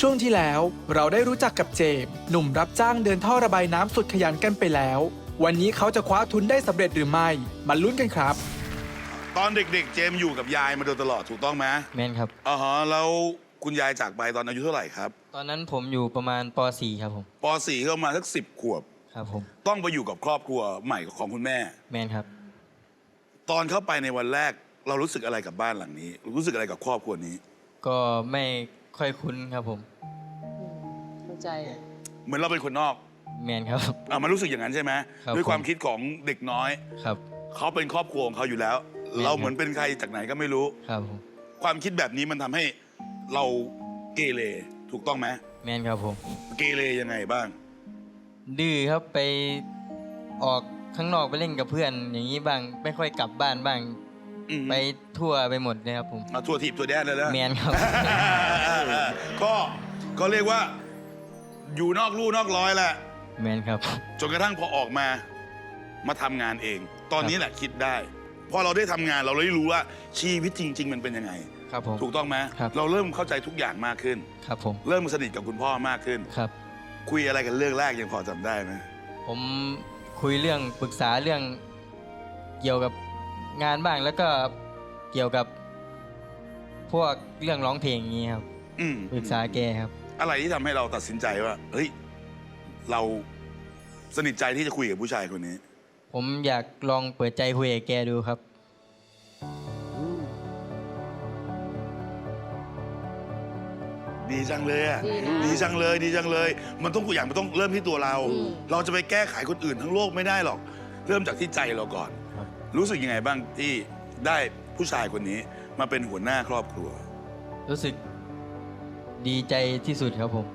ช่วงที่แล้วเราได้รู้จักกับเจมส์หนุ่มรับจ้างเดินท่อระบายน้ำสุดขยันกันไปแล้ว วันนี้เขาจะคว้าทุนได้สำเร็จหรือไม่มาลุ้นกันครับ ตอนเด็กๆ เจมส์อยู่กับยายมาโดยตลอดถูกต้องไหมแม่นครับ อ๋อฮะแล้วคุณยายจากไปตอนอายุเท่าไหร่ครับตอนนั้นผมอยู่ประมาณป .4 ครับผมป .4 ก็ประมาณสักสิบขวบ ครับผมต้องไปอยู่กับครอบครัวใหม่ของคุณแม่ แม่นครับ ตอนเข้าไปในวันแรกเรารู้สึกอะไรกับบ้านหลังนี้ รู้สึกอะไรกับครอบครัวนี้ ก็ไม่ ค่อยคุ้นครับผมเข้าใจ เหมือนเราเป็นคนนอกแมนครับ อะมันรู้สึกอย่างนั้นใช่ไหมครับด้วยความผม คิดของเด็กน้อย ครับ เขาเป็นครอบครัวของเขาอยู่แล้ว แม่นเราครับเหมือนเป็นใครจากไหนก็ไม่รู้ ครับผมความคิดแบบนี้มันทำให้เราเกเรถูกต้องไหมแมนครับผม เกเรยังไงบ้าง ดื้อครับไปออกข้างนอกไปเล่นกับเพื่อน อย่างนี้บ้าง ไม่ค่อยกลับบ้านบ้าง อืมไปทั่วไปหมดเลยครับผม มาทั่วทีบตัวแดนเลยนะ แมนครับ ก็ก็เรียกว่า อยู่นอกลู่นอกร้อยแหละ แมนครับ จนกระทั่งพอออกมามาทำงานเอง ตอนนี้แหละคิดได้พอเราได้ทำงานเราเลยรู้ว่าชีวิตจริง ๆ มันเป็นยังไง ครับผม ถูกต้องไหมครับ เราเริ่มเข้าใจทุกอย่างมากขึ้น ครับผม เริ่มสนิทกับคุณพ่อมากขึ้น ครับ คุยอะไรกันเรื่องแรกยังพอจำได้ไหมผมคุยเรื่องปรึกษาเรื่องเกี่ยวกับ งานบ้างแล้วก็เกี่ยวกับพวกเรื่องร้องเพลงอย่างนี้ครับอืมปรึกษาแกครับ อะไรที่ทำให้เราตัดสินใจว่าเฮ้ยเราสนิทใจที่จะคุยกับผู้ชายคนนี้ ผมอยากลองเปิดใจคุยกับแกดูครับ ดีจังเลยอะดีนะดีจังเลย ดีจังเลย มันต้องอย่างมันต้องเริ่มที่ตัวเรา อืม เราจะไปแก้ไขคนอื่นทั้งโลกไม่ได้หรอก เริ่มจากที่ใจเราก่อนค รับรู้สึกยังไงบ้างที่ได้ผู้ชายคนนี้มาเป็นหัวหน้าครอบครัว รู้สึกดีใจที่สุดครับผม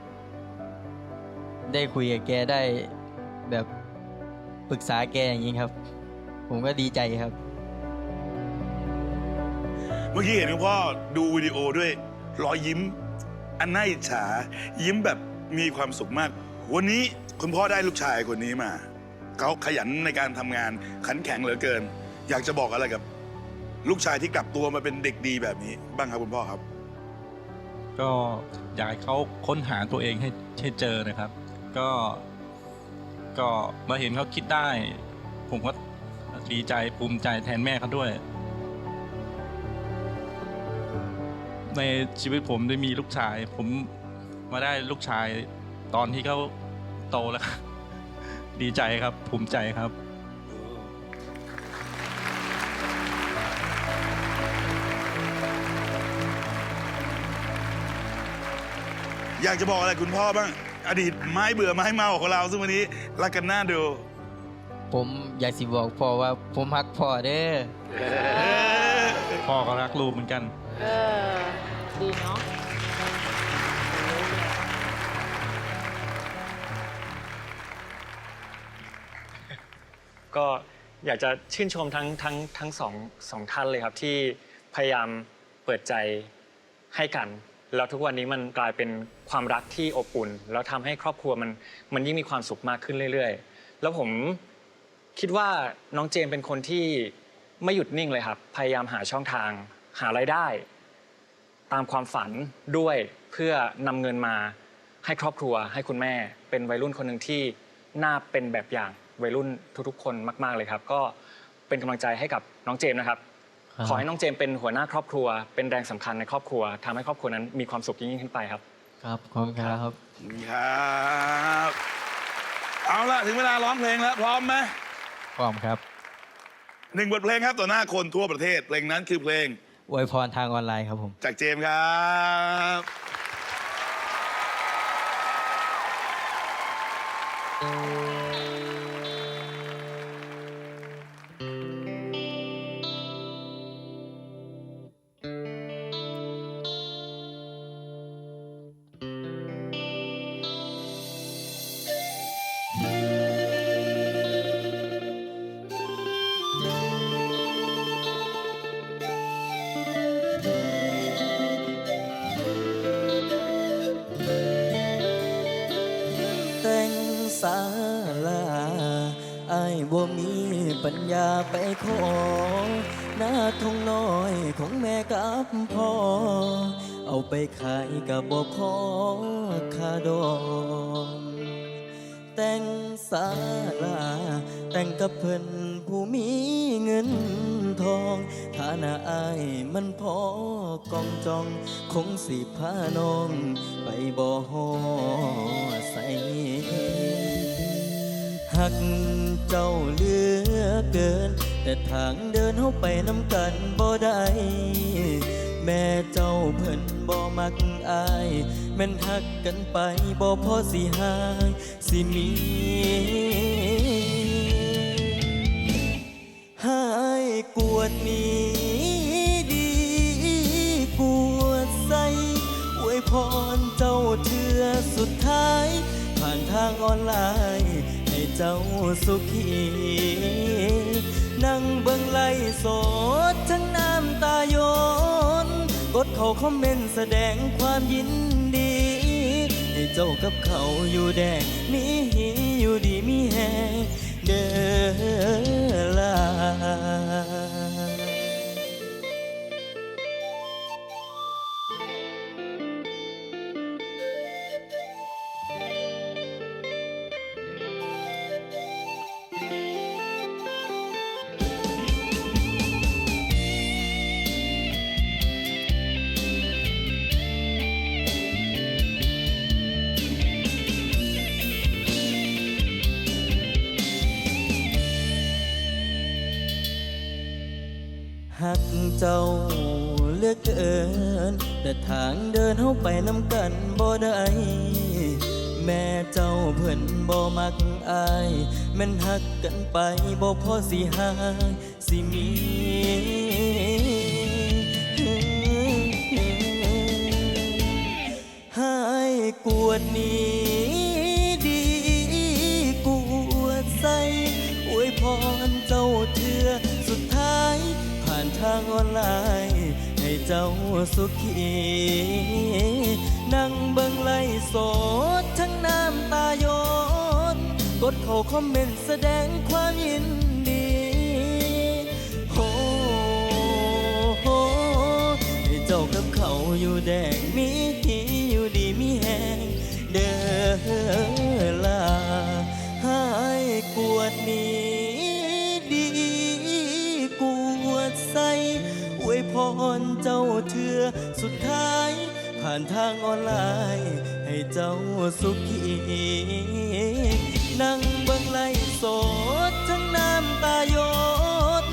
ได้คุยกับแกได้แบบปรึกษาแกอย่างนี้ครับ ผมก็ดีใจครับ เมื่อกี้เห็นคุณพ่อดูวิดีโอด้วยรอยยิ้ม อันน่าอิจฉา ยิ้มแบบมีความสุขมาก วันนี้คุณพ่อได้ลูกชายคนนี้มา เขาขยันในการทำงานขันแข็งเหลือเกิน อยากจะบอกอะไรกับ ลูกชายที่กลับตัวมาเป็นเด็กดีแบบนี้ บ้างครับคุณพ่อครับ ก็อยากให้เขาค้นหาตัวเองให้ให้เจอนะครับ ก็ ก็มาเห็นเขาคิดได้ ผมก็ดีใจภูมิใจแทนแม่เขาด้วย ในชีวิตผมได้มีลูกชาย ผมมาได้ลูกชายตอนที่เขาโตแล้ว ดีใจครับ ภูมิใจครับ อยากจะบอกอะไรคุณพ่อบ้าง อดีตไม้เบื่อไม้เมาของเราซึ่งวันนี้รักกันหน้าดู ผมอยากสิบอกพ่อว่าผมฮักพ่อเด้อพ่อก็รักลูกเหมือนกัน เออ ดีเนาะ ก็อยากจะชื่นชมทั้งทั้งทั้งสองสองท่านเลยครับที่พยายามเปิดใจให้กัน แล้วทุกวันนี้มันกลายเป็นความรักที่อบอุ่น แล้วทำให้ครอบครัวมันมันยิ่งมีความสุขมากขึ้นเรื่อยๆ แล้วผมคิดว่าน้องเจมเป็นคนที่ไม่หยุดนิ่งเลยครับ พยายามหาช่องทาง หารายได้ ตามความฝันด้วยเพื่อนำเงินมาให้ครอบครัวให้คุณแม่ เป็นวัยรุ่นคนหนึ่งที่น่าเป็นแบบอย่างวัยรุ่นทุกๆ คนมาก ๆเลยครับ ก็เป็นกำลังใจให้กับน้องเจมส์นะครับ ขอให้น้องเจมส์เป็นหัวหน้าครอบครัว เป็นแรงสำคัญในครอบครัวทำให้ครอบครัวนั้นมีความสุขยิ่งๆขึ้นไปครับ ครับขอบคุณครับครับเอาละถึงเวลาร้องเพลงแล้วพร้อมไหมพร้อมครับหนึ่งบทเพลงครับต่อหน้าคนทั่วประเทศเพลงนั้นคือเพลงอวยพรทางออนไลน์ครับผม จากเจมส์ครับ ของแม่กับพ่อเเอาไปขายกับบ่พอคาดองแต่งสาลาแต่งกับเพิ่นผู้มีเงินทองฐานะอายมันพอกองจอง คงสิพาน้อง ไปบ่ฮอใส่หักเจ้าเหลือเกิน แต่ทางเดินเฮาไปน้ำกันบ่ได้แม่เจ้าเพิ่น บ่มักอายแม่นหักกันไปบ่พอสิหายสิมีหายกวดนี้ดีกวดใสอวยพรเจ้าเทือสุดท้าย ผ่านทางออนไลน์ให้เจ้าสุขีนั่งเบิ่งไล่สดทั้งน้ำตาโยน เขาคอมเมนต์แสดงความยินดีให้เจ้ากับเขาอยู่แดงมีอยู่ดีมีแหงเด้อลา เจ้าเลือกเกินแต่ทางเดินเฮาไปน้ำกันบ่ได้แม่เจ้าเพิ่นบ่มักอายแม่นหักกันไปบ่พอสิหายสิมีานทางออนไลน์ให้เจ้าสุขีนั่งเบิ่งไล่สดทั้งน้ำตาโยนกดเข้าคอมเมนต์แสดงความยินดีโอ้โหให้เจ้ากับเขาอยู่แดงมีอยู่ดีมีแหงเด้อลาหายกวดนี้ เจ้าเทือสุดท้าย ผ่านทางออนไลน์ ให้เจ้าสุขีนั่งเบิ่งไล่สดทั้งน้ำตาโยน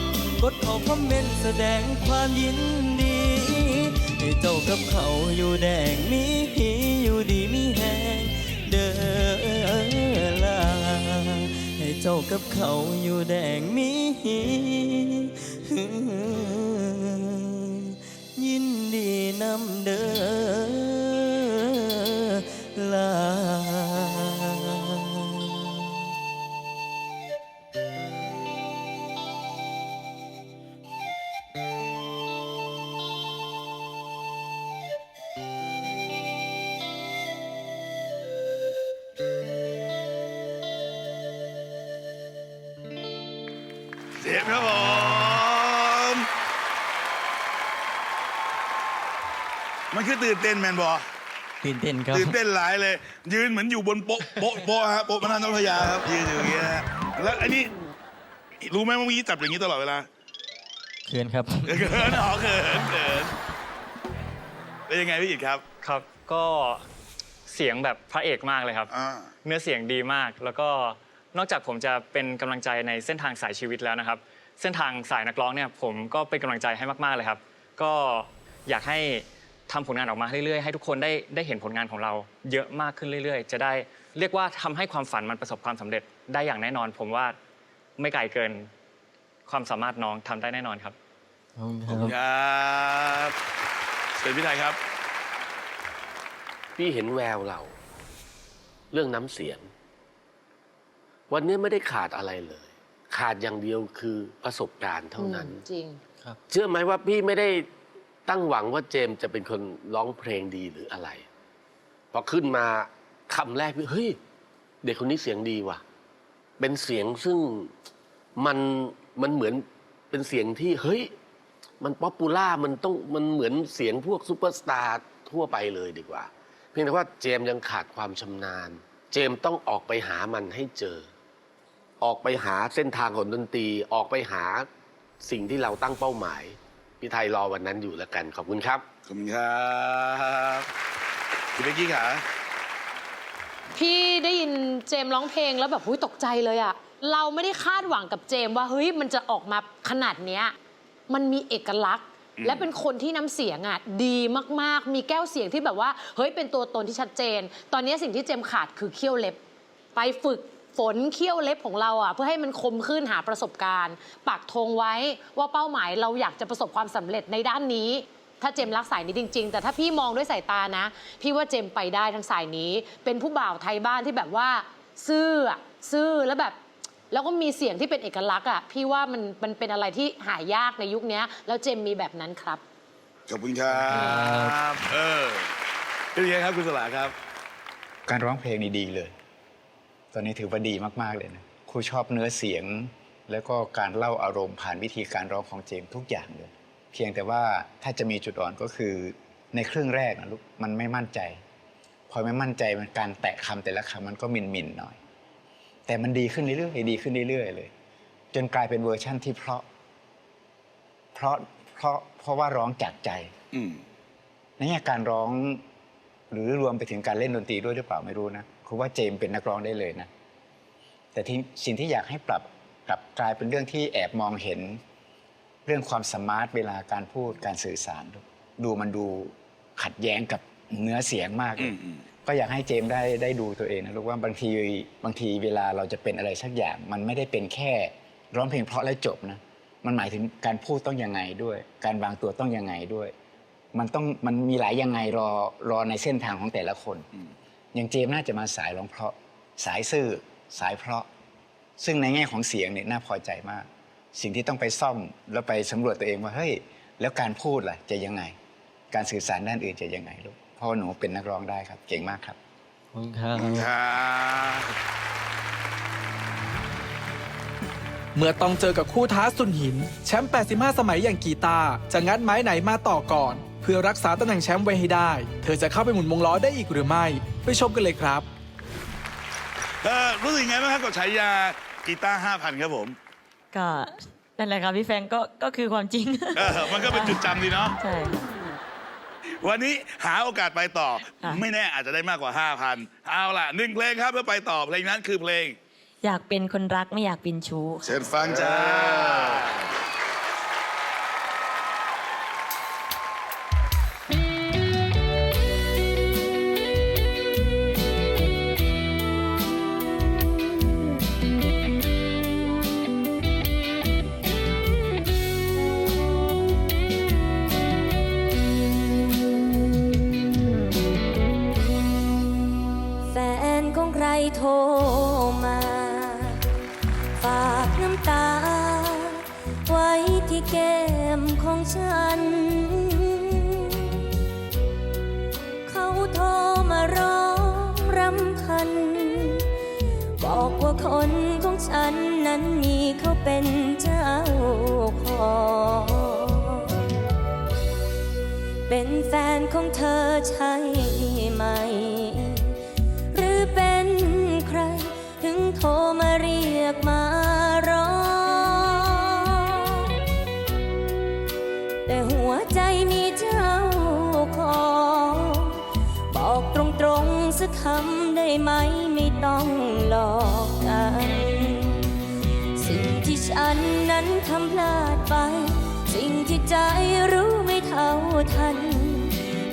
กดเข้าคอมเมนต์แสดงความยินดี ให้เจ้ากับเขาอยู่แดงมีอยู่ดีมีแหงเด้อลาให้เจ้ากับเขาอยู่แดงมี ยินดีนำ นคือตื่นเต้นแมนบอตื่นเต้นครับตื่นเต้นหลายเลย ยืนเหมือนอยู่บนโป๊ะโป๊ะโป๊ะฮะโป๊ะพระนันทพยาครับยืนอยู่อย่างเงี้ยฮะแล้วอันนี้รู้ไหมว่าเมื่อกี้จับอย่างนี้ตลอดเวลาเขินครับเขินอ๋อเขินเขินเป็นยังไงพี่อิดครับครับ ก็เสียงแบบพระเอกมากเลยครับ อ่า เนื้อเสียงดีมาก แล้วก็นอกจากผมจะเป็นกำลังใจในเส้นทางสายชีวิตแล้วนะครับ เส้นทางสายนักร้องเนี่ยผมก็เป็นกำลังใจให้มากๆเลยครับ ก็อยากให้ ทำผลงานออกมาเรื่อยๆ ให้ทุกคนได้ได้เห็นผลงานของเราเยอะมากขึ้นเรื่อย ๆ จะได้เรียกว่าทำให้ความฝันมันประสบความสำเร็จได้อย่างแน่นอน ผมว่าไม่ไกลเกินความสามารถน้องทำได้แน่นอนครับ ขอบคุณคขอบรัคุณบครับเชิญพี่ไทยครับ พี่เห็นแววเรา เรื่องน้ำเสียง วันนี้ไม่ได้ขาดอะไรเลย ขาดอย่างเดียวคือประสบการณ์เท่านั้นอืมจริง เชื่อไหมว่าพี่ไม่ได้ ตั้งหวังว่าเจมส์จะเป็นคนร้องเพลงดีหรืออะไร พอขึ้นมาคำแรกพี่เฮ้ย เด็กคนนี้เสียงดีว่ะ เป็นเสียงซึ่งมันมันเหมือนเป็นเสียงที่เฮ้ย มันป๊อปปูล่ามันต้องมันเหมือนเสียงพวกซูเปอร์สตาร์ทั่วไปเลยดีกว่า เพียงแต่ว่าเจมส์ยังขาดความชำนาญ เจมส์ต้องออกไปหามันให้เจอ ออกไปหาเส้นทางของดนตรีออกไปหาสิ่งที่เราตั้งเป้าหมาย พี่ไทยรอวันนั้นอยู่แล้วกัน ขอบคุณครับ ขอบคุณครับคุณเบกกี้ขาพี่ได้ยินเจมส์ร้องเพลงแล้วแบบหุ้ยตกใจเลยอะเราไม่ได้คาดหวังกับเจมส์ว่าเฮ้ยมันจะออกมาขนาดเนี้ยมันมีเอกลักษณ์ และเป็นคนที่น้ำเสียงอะดีมากๆ มีแก้วเสียงที่แบบว่า เฮ้ยเป็นตัวตนที่ชัดเจน ตอนนี้สิ่งที่เจมส์ขาดคือเขี้ยวเล็บ ไปฝึก ฝนเขี้ยวเล็บของเราอะเพื่อให้มันคมขึ้นหาประสบการณ์ ปักธงไว้ว่าเป้าหมายเราอยากจะประสบความสำเร็จในด้านนี้ ถ้าเจมส์รักสายนี้จริง ๆ แต่ถ้าพี่มองด้วยสายตานะ พี่ว่าเจมส์ไปได้ทั้งสายนี้ เป็นผู้บ่าวไทยบ้านที่แบบว่าซื่ออะซื่อแล้วแบบแล้วก็มีเสียงที่เป็นเอกลักษณ์อะพี่ว่ามันมันเป็นอะไรที่หายากในยุคนี้แล้วเจมส์มีแบบนั้นครับขอบคุณครับเออเป็นยังไงครับคุณสลาครับ การร้องเพลงนี่ดีเลย ตอนนี้ถือว่าดีมาก ๆ เลยนะครูชอบเนื้อเสียง แล้วก็การเล่าอารมณ์ผ่านวิธีการร้องของเจมส์ทุกอย่างเลย เพียงแต่ว่าถ้าจะมีจุดอ่อนก็คือในครึ่งแรกนะลูกมันไม่มั่นใจ พอไม่มั่นใจมันการแตะคำแต่ละคำมันก็มินมินๆหน่อย แต่มันดีขึ้นเรื่อยๆดีขึ้นเรื่อยๆเลย จนกลายเป็นเวอร์ชั่นที่เพราะ เพราะเพราะเพราะว่าร้องจากใจอืมในแง่การร้อง หรือรวมไปถึงการเล่นดนตรีด้วยหรือเปล่าไม่รู้นะ ครูว่าเจมส์เป็นนักร้องได้เลยนะ แต่ที่สิ่งที่อยากให้ปรับกลับกลายเป็นเรื่องที่แอบมองเห็น เรื่องความสมาร์ทเวลาการพูดการสื่อสาร ดูมันดูขัดแย้งกับเนื้อเสียงมากเลอืยมอืมก็อยากให้เจมส์ได้ได้ดูตัวเองนะลูกว่าบางทีบางทีเวลาเราจะเป็นอะไรสักอย่าง มันไม่ได้เป็นแค่ร้องเพลงเพราะแล้วจบนะมันหมายถึงการพูดต้องยังไงด้วย การวางตัวต้องยังไงด้วย มันต้องมันมีหลายยังไงรอรอในเส้นทางของแต่ละคน อืมอย่างเจมส์น่าจะมาสายร้องเพราะ สายซื่อสายเพราะ ซึ่งในแง่ของเสียงเนี่ยน่าพอใจมาก สิ่งที่ต้องไปซ่อมแล้วไปสำรวจตัวเองว่าเฮ้ยแล้วการพูดล่ะจะยังไง การสื่อสารด้านอื่นจะยังไงลูกเพราะว่าหนูเป็นนักร้องได้ครับ เก่งมากครับขอบคุณครับครับเมื่อต้องเจอกับคู่ท้าสุนหิน แชมป์ 85 สมัยอย่างกีตาร์จะงัดไม้ไหนมาต่อก่อนเพื่อรักษาตำแหน่งแชมป์ไว้ให้ได้ เธอจะเข้าไปหมุนวงล้อได้อีกหรือไม่ ไปชมกันเลยครับ เออรู้สึกยังไงบ้างครับกับฉายากีตาร์ห้าพันครับผมก็นั่นแหละครับพี่แฟรงก์ก็ก็คือความจริง เออมันก็เป็นจุดจำดีเนาะ ใช่ค่ะวันนี้หาโอกาสไปต่อ ค่ะ ไม่แน่อาจจะได้มากกว่า 5,000 เอาล่ะหนึ่งเพลงครับเพื่อไปต่อเพลงนั้นคือเพลง อยากเป็นคนรักไม่อยากเป็นชู้ค่ะเชิญฟังจ้า ฉัน เขาโทรมาร้องรำพัน บอกว่าคนของฉันนั้นมีเขาเป็นเจ้าของเป็นแฟนของเธอใช่ไหมำได้ไหมไม่ต้องหลอกกัน สิ่งที่ฉันนั้นทำพลาดไป สิ่งที่ใจรู้ไม่เท่าทัน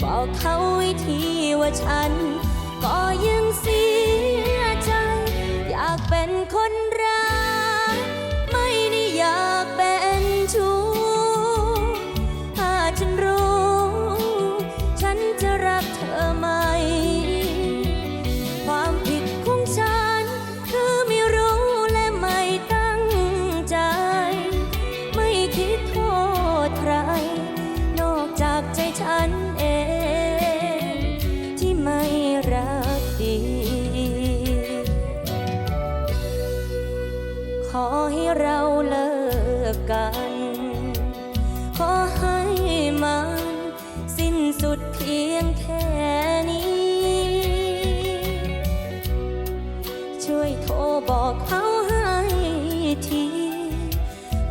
บอกเขาไว้ทีว่าฉัน ก็ยังเสียใจ อยากเป็นคน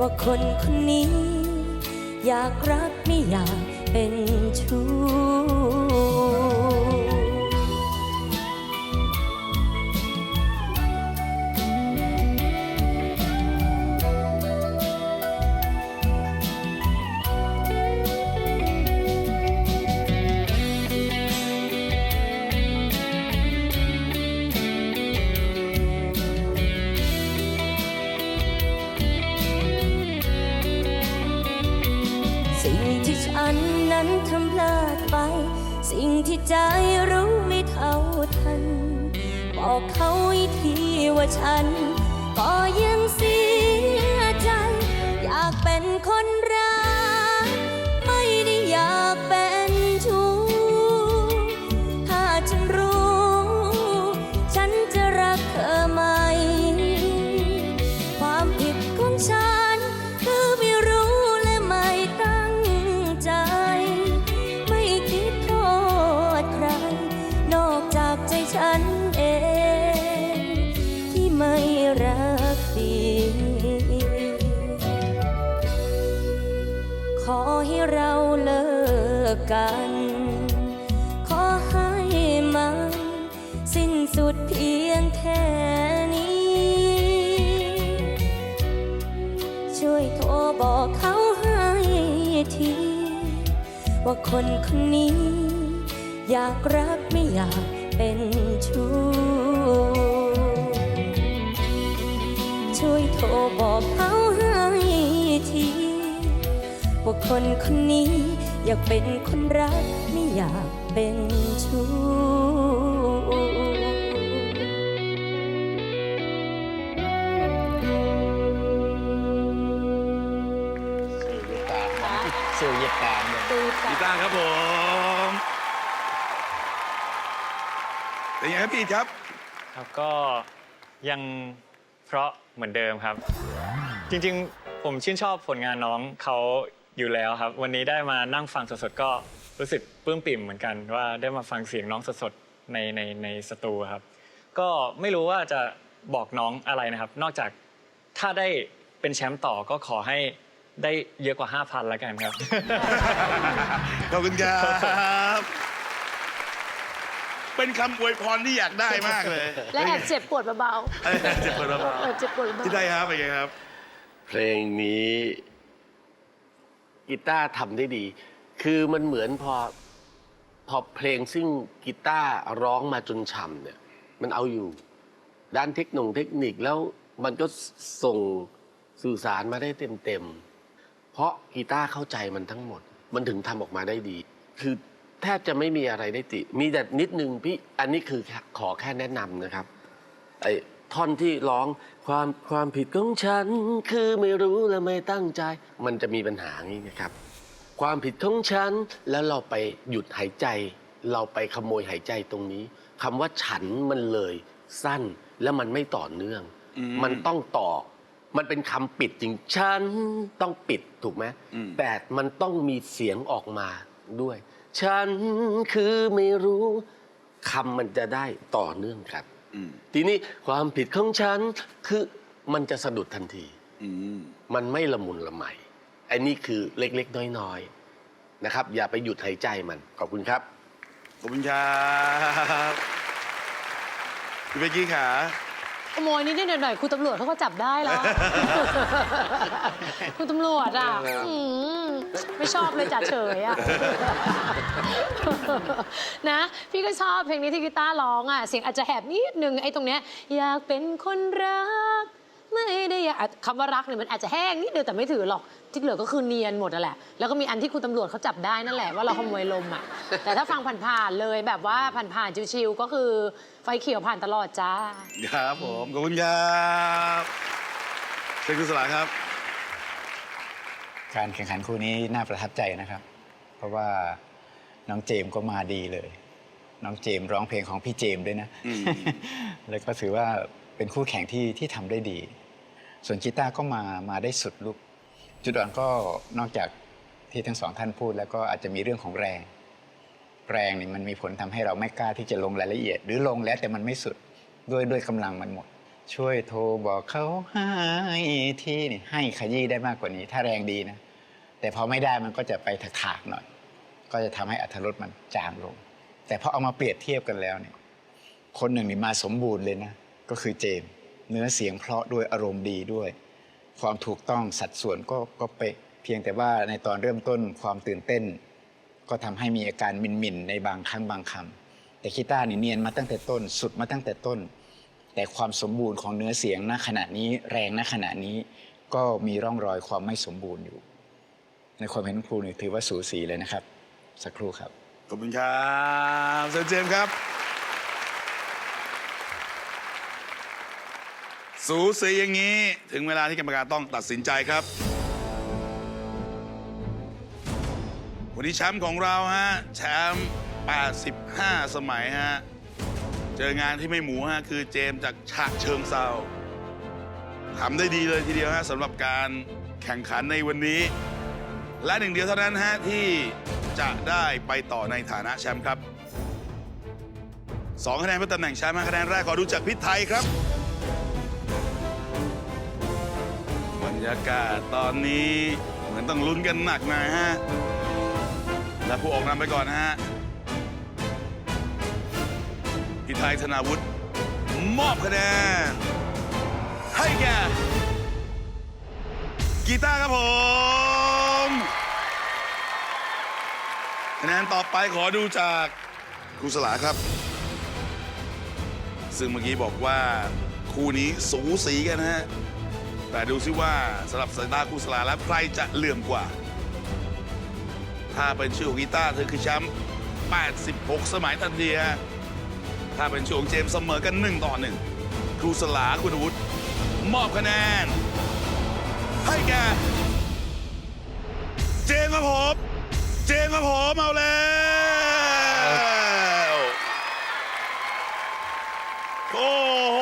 ว่าคนคนนี้ อยากรักไม่อยากเป็นชู้ คนรั กัน ขอให้มันสิ้นสุดเพียงแค่นี้ ช่วยโทรบอกเขาให้ที ว่าคนคนนี้ อยากรักไม่อยากเป็นชู้ช่วยโทรบอกเขาให้ทีว่าคนคนนี้ อยากเป็นคนรัก ไม่อยากเป็นชู้สู้เย็ดตามเลยตีกักีบตาร์ครับผมเป็นไงครับพี่ครับ ครับก็ยังเพราะเหมือนเดิมครับ จริงๆ ผมชื่นชอบผลงานน้องเขา อยู่แล้วครับ วันนี้ได้มานั่งฟังสดๆก็รู้สึกปลื้มปิ่มเหมือนกันว่าได้มาฟังเสียงน้องสดๆในในในสตูครับ ก็ไม่รู้ว่าจะบอกน้องอะไรนะครับ นอกจากถ้าได้เป็นแชมป์ต่อก็ขอให้ได้เยอะกว่า 5,000แล้วกันครับ ขอบคุณครับ เป็นคำอวยพรที่อยากได้มากเลยและแอบเจ็บปวดเบาเอ้ยเจ็บปวดๆเบาแอบเจ็บปวดเบาๆที่ได้ครับเป็นไงครับ เพลงนี้ กีตาร์ทำได้ดี คือมันเหมือนพอพอเพลงซึ่งกีตาร์ร้องมาจนฉ่ำเนี่ย มันเอาอยู่ ด้านเทคโนเทคนิคแล้วมันก็ส่งสื่อสารมาได้เต็มๆ เพราะกีตาร์เข้าใจมันทั้งหมด มันถึงทำออกมาได้ดี คือแทบจะไม่มีอะไรได้ติ มีแต่นิดนึงพี่ อันนี้คือขอแค่แนะนำนะครับ ไอ้ ท่อนที่ร้องความความผิดของฉัน คือไม่รู้และไม่ตั้งใจ มันจะมีปัญหาอย่างนี้นะครับ ความผิดของฉัน แล้วเราไปหยุดหายใจ เราไปขโมยหายใจตรงนี้คำว่าฉันมันเลยสั้นแล้วมันไม่ต่อเนื่องอืมมันต้องต่อ มันเป็นคำปิดจริงฉันต้องปิดถูกไหมอืมแต่มันต้องมีเสียงออกมาด้วย ฉันคือไม่รู้คำมันจะได้ต่อเนื่องครับอืม ทีนี้ความผิดของฉันคือมันจะสะดุดทันทีอืมมันไม่ละมุนละไมไอ้นี่คือเล็กๆ น้อยๆนะครับ อย่าไปหยุดหายใจมัน ขอบคุณครับ ขอบคุณครับพี่เบกกี้ขา ขโมยนิดๆหน่อยๆคุณตำรวจเขาก็จับได้แล้ว คุณตำรวจอะอืมไม่ชอบเลยจ่าเฉยอะนะ พี่ก็ชอบเพลงนี้ที่กีตาร์ร้องอะ เสียงอาจจะแหบนิดนึงไอ้ตรงเนี้ยอยากเป็นคนรัก ไม่ได้อยากอะคำว่ารักเนี่ยมันอาจจะแห้งนิดเดียวแต่ไม่ถือหรอก ที่เหลือก็คือเนียนหมดนั่นแหละ แล้วก็มีอันที่คุณตำรวจเขาจับได้นั่นแหละว่าเราขโมยลมอะ แต่ถ้าฟังผ่านๆเลยแบบว่าผ่านๆชิวๆก็คือไฟเขียวผ่านตลอดจ้า ครับผมขอบคุณครับเชิญคุณสลาครับ การแข่งขันคู่นี้น่าประทับใจนะครับ เพราะว่าน้องเจมส์ก็มาดีเลย น้องเจมส์ร้องเพลงของพี่เจมส์ด้วยนะ อืม แล้วก็ถือว่าเป็นคู่แข่งที่ที่ทำได้ดี ส่วนกีตาร์ก็มามาได้สุดลูก จุดอ่อนก็นอกจากที่ทั้งสองท่านพูดแล้วก็อาจจะมีเรื่องของแรง แรงนี่มันมีผลทำให้เราไม่กล้าที่จะลงรายละเอียด หรือลงแล้วแต่มันไม่สุดด้วยด้วยกำลังมันหมด ช่วยโทรบอกเขาให้ที่นี่ให้ขยี้ได้มากกว่านี้ ถ้าแรงดีนะ แต่พอไม่ได้มันก็จะไปถากๆหน่อย ก็จะทำให้อัตรสมันจางลง แต่พอเอามาเปรียบเทียบกันแล้วเนี่ยคนหนึ่งนี่มาสมบูรณ์เลยนะ ก็คือเจม เนื้อเสียงเพราะด้วยอารมณ์ดีด้วย ความถูกต้องสัดส่วนก็ก็เป๊ะเพียงแต่ว่าในตอนเริ่มต้นความตื่นเต้น ก็ทำให้มีอาการมินๆในบางครั้งบางคำแต่กีตาร์นี่เนียนมาตั้งแต่ต้น สุดมาตั้งแต่ต้น แต่ความสมบูรณ์ของเนื้อเสียงณขณะนี้แรงณขณะนี้ ก็มีร่องรอยความไม่สมบูรณ์อยู่ ในความเห็นของครูนี่ถือว่าสูสีเลยนะครับ สักครู่ครับขอบคุณครับเซนเจมครับ สูสีอย่างนี้ ถึงเวลาที่กรรมการต้องตัดสินใจครับ วันนี้แชมป์ของเราฮะ แชมป์85 สมัยฮะ เจองานที่ไม่หมูฮะ คือเจมจากฉะเชิงเซาทำได้ดีเลยทีเดียวฮะสำหรับการแข่งขันในวันนี้ และหนึ่งเดียวเท่านั้นฮะ ที่จะได้ไปต่อในฐานะแชมป์ครับสองคะแนนเพื่อตำแหน่งแชมป์คะแนนแรกขอดูจากพิษไทยครับ ยากาศตอนนี้เหมือนต้องลุ้นกันหนักหน่อยฮะ และผู้ออกนำไปก่อนนะฮะพิไทยธนาวุฒิมอบคะแนนให้แก่กีตาร์ครับผม คะแนนต่อไปขอดูจากครูสลาครับ ซึ่งเมื่อกี้บอกว่าคู่นี้สูสีกันนะฮะ แต่ดูซิว่าสำหรับสายตาครูสลาแล้วใครจะเหลื่อมกว่า ถ้าเป็นชื่อของกีตาร์เธอคือแชมป์86 สมัยทันทีฮะถ้าเป็นชื่อของเจมส์เสมอกัน 1 ต่อ 1 ครูสลาคุณวุฒิมอบคะแนน ให้แกเจมส์ครับผม เจมส์ครับผมเอาแล้วโอ้โห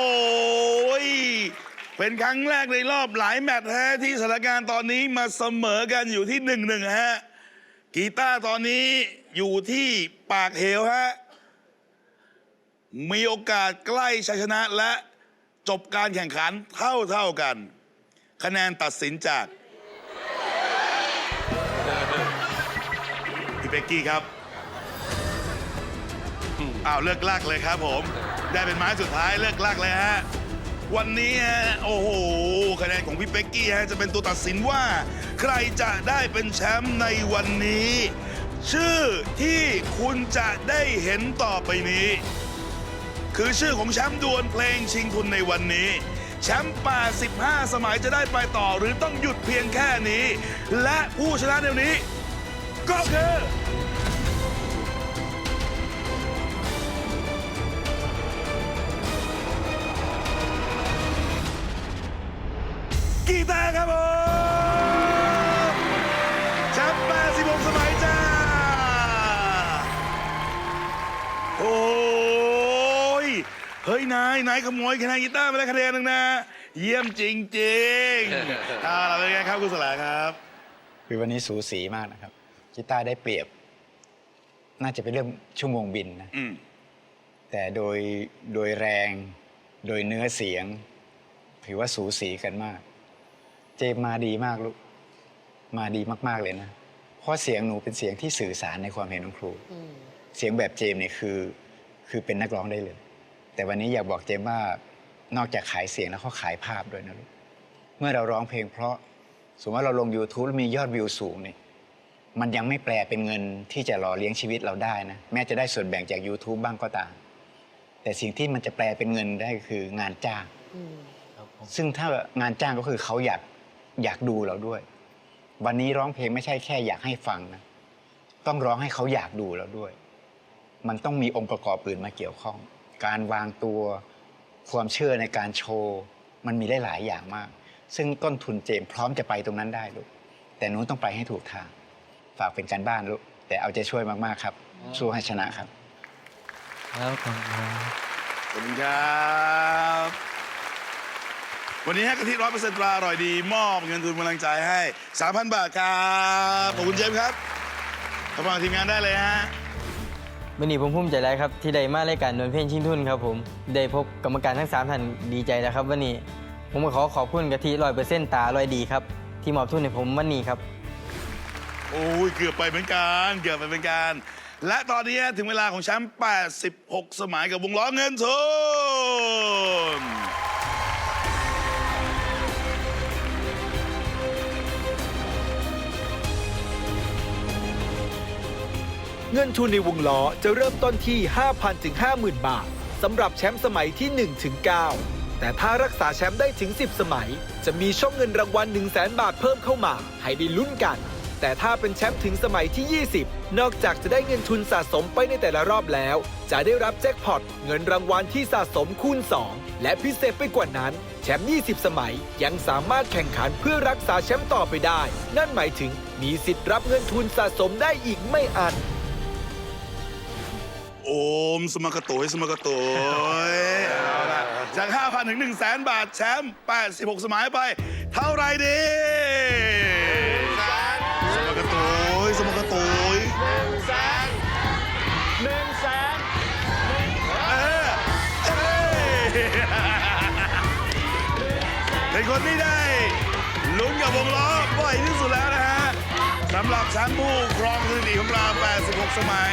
เป็นครั้งแรกในรอบหลายแมตช์ฮะที่สถานการณ์ตอนนี้มาเสมอกันอยู่ที่หนึ่งหนึ่งฮะกีตาร์ตอนนี้อยู่ที่ปากเหวฮะมีโอกาสใกล้ชัยชนะและจบการแข่งขันเท่าเท่ากัน คะแนนตัดสินจากพี่เป๊กกี้ครับอ้าวเลิกลากเลยครับผม ได้เป็นไม้สุดท้ายเลิกลากเลยฮะ วันนี้ฮะโอ้โหคะแนนของพี่เป๊กกี้ฮะจะเป็นตัวตัดสินว่า ใครจะได้เป็นแชมป์ในวันนี้ ชื่อที่คุณจะได้เห็นต่อไปนี้ คือชื่อของแชมป์ดวลเพลงชิงทุนในวันนี้แชมป์85 สมัยจะได้ไปต่อหรือต้องหยุดเพียงแค่นี้ และผู้ชนะในวันนี้ ก็คือ นายนายขโมยคะแนนกีตาร์ไปแล้วคะแนนหนึ่งนะ เยี่ยมจริงๆเอาล่ะเป็นไงครับคุณสลาครับ คือวันนี้สูสีมากนะครับกีตาร์ได้เปรียบ น่าจะเป็นเรื่องชั่วโมงบินนะ อืม แต่โดยโดยแรง โดยเนื้อเสียง ถือว่าสูสีกันมาก เจมส์มาดีมากลูก มาดีมาก ๆ เลยนะ เพราะเสียงหนูเป็นเสียงที่สื่อสารในความเห็นของครู เสียงแบบเจมส์เนี่ยคือ คือเป็นนักร้องได้เลย แต่วันนี้อยากบอกเจมส์ว่านอกจากขายเสียงแล้วเขาขายภาพด้วยนะลูกเมื่อเราร้องเพลงเพราะสมมติว่าเราลง YouTube แล้วมียอดวิวสูงเนี่ยมันยังไม่แปลเป็นเงินที่จะหล่อเลี้ยงชีวิตเราได้นะแม้จะได้ส่วนแบ่งจาก YouTube บ้างก็ตาม แต่สิ่งที่มันจะแปลเป็นเงินได้คืองานจ้างครับผมซึ่งถ้างานจ้างก็คือเขาอยากอยากดูเราด้วย วันนี้ร้องเพลงไม่ใช่แค่อยากให้ฟังนะต้องร้องให้เขาอยากดูเราด้วย มันต้องมีองค์ประกอบอื่นมาเกี่ยวข้อง การวางตัว ความเชื่อในการโชว์ มันมีได้หลายอย่างมาก ซึ่งต้นทุนเจมส์พร้อมจะไปตรงนั้นได้ลูกแต่หนู้นต้องไปให้ถูกทาง ฝากเป็นการบ้านลูกแต่เอาใจช่วยมากๆครับ สู้ให้ชนะครับแล้วขอบคุณครับขอบคุณครับ วันนี้ให้กะทิร้อยเปอร์เซ็นต์ตราอร่อยดี มอบเงินทุนกำลังใจให้ 3,000 บาทครับ ขอบคุณเจมส์ครับขอบคุณทีมงานได้เลยฮะ วันนี้ผมภูมิใจแล้วครับที่ได้มารายการนวลเพลงชิงทุนครับผมได้พบกรรมการทั้งสามท่านดีใจแล้วครับวันนี้ผมขอขอบคุณกะทิร้อยเปอร์เซ็นต์ตาลอยดีครับ ที่มอบทุนให้ผมวันนี้ครับ โอ้ย เกือบไปเหมือนกัน เกือบไปเหมือนกัน และตอนนี้ถึงเวลาของแชมป์86 สมัยกับวงล้อเงินทุน เงินทุนในวงล้อจะเริ่มต้นที่ 5,000 ถึง 50,000 บาทสำหรับแชมป์สมัยที่ 1 ถึง 9 แต่ถ้ารักษาแชมป์ได้ถึง 10 สมัย จะมีช่องเงินรางวัล 1 0 0 0 0แบาทเพิ่มเข้ามา ให้ได้ลุ้นกัน แต่ถ้าเป็นแชมป์ถึงสมัยที่ 20 นอกจากจะได้เงินทุนสะสมไปในแต่ละรอบแล้ว จะได้รับแจ็คพอตเงินรางวัลที่สะสมคูณ 2 และพิเศษไปกว่านั้น แชมป์ 20 สมัยยังสามารถแข่งขันเพื่อรักษาแชมป์ต่อไปได้ นั่นหมายถึงมีสิทธิ์รับเงินทุนสะสมได้อีกไม่อัน อมสมกระโตยสมกระโตยเอาละจาก 5,000 ถึง1 0 0 0 0 บาท แชมป์86 สมัยไป เท่าไหรดีสมกระโตยสมกระโตยหนึ่งแสนหนึ่งแสนเป็นคนที่ได้ลุ้นกับวงล้อบ่อยที่สุดแล้วนะฮะสำหรับแชมป์ผู้ครองสถิติของเรา86 สมัย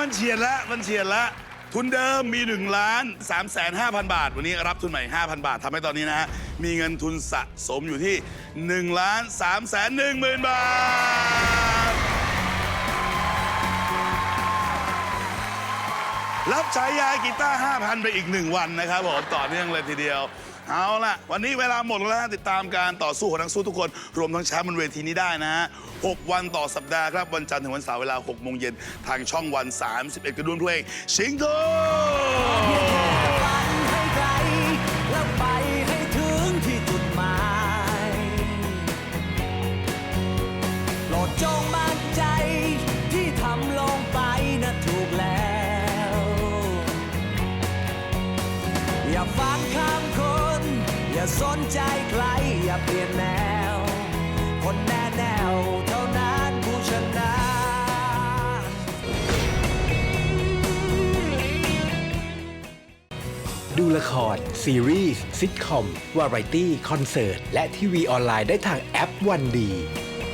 มันเฉียดล้วมันเฉียดล้วทุนเดิมมี1ล้าน3แสน5,000 บาท วันนี้รับทุนใหม่ 5,000 บาททำให้ตอนนี้นะฮะ มีเงินทุนสะสมอยู่ที่1ล้าน3แสน1หมื่นบาท รับฉายากีตาร์5,000 ไปอีก 1 วันนะครับผมต่อเนื่องเลยทีเดียว เอาล่ะ วันนี้เวลาหมดแล้วติดตามการต่อสู้ของนักสู้ทุกคน รวมทั้งแชมป์บนเวทีนี้ได้นะฮะ6วันต่อสัปดาห์ครับ วันจันทร์ถึงวันเสาร์เวลา6โมงเย็นทางช่องวัน 31 กระดุนเพลงชิงโก สนใจใครอย่าเปลี่ยนแนว คนแน่แนวเท่านั้นผู้ชนะดูละคร ซีรีส์ซิทคอม วาไรตี้ คอนเสิร์ต และทีวีออนไลน์ได้ทางแอปวันดี